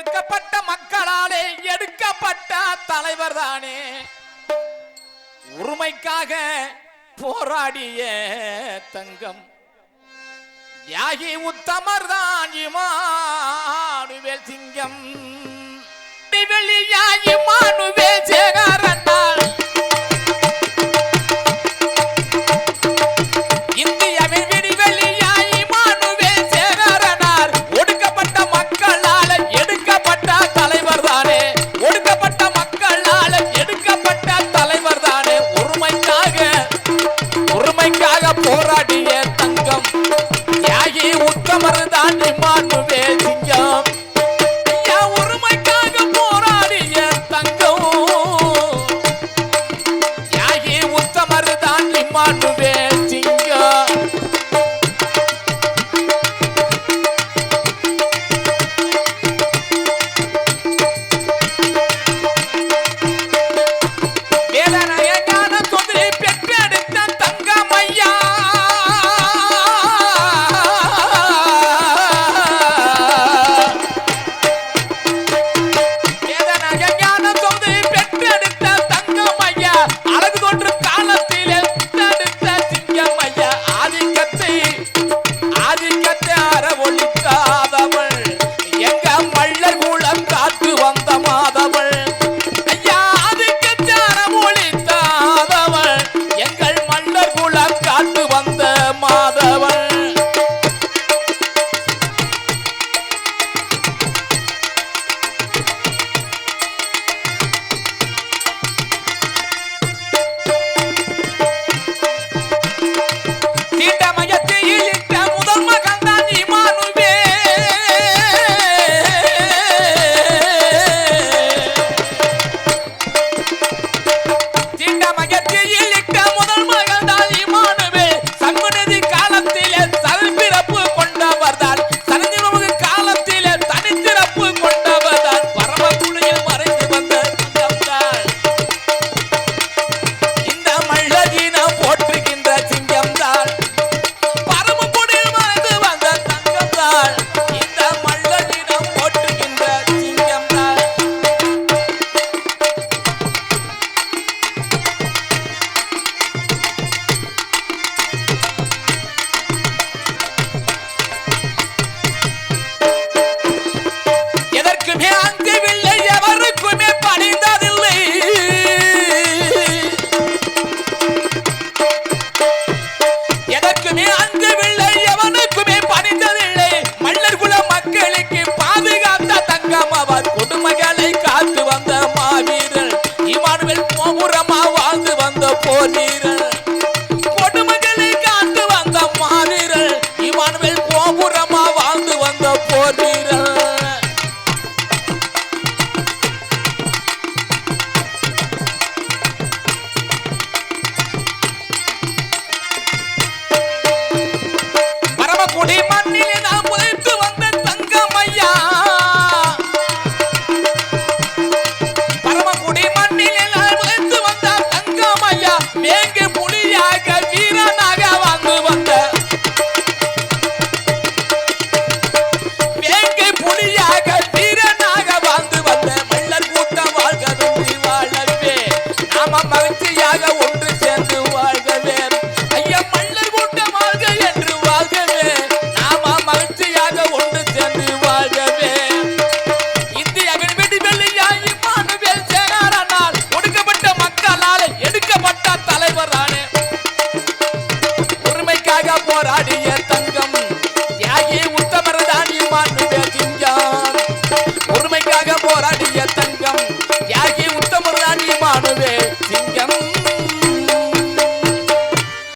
கொடுக்கப்பட்ட மக்களாலே எடுக்கப்பட்ட தலைவர் தானே. உரிமைக்காக போராடிய தங்கம். தியாகி உத்தமர் தான் இமானுவேல் சிங்கம். திவெளியாகி மானுவே போனீரன் மகிழ்ச்சியாக ஒன்று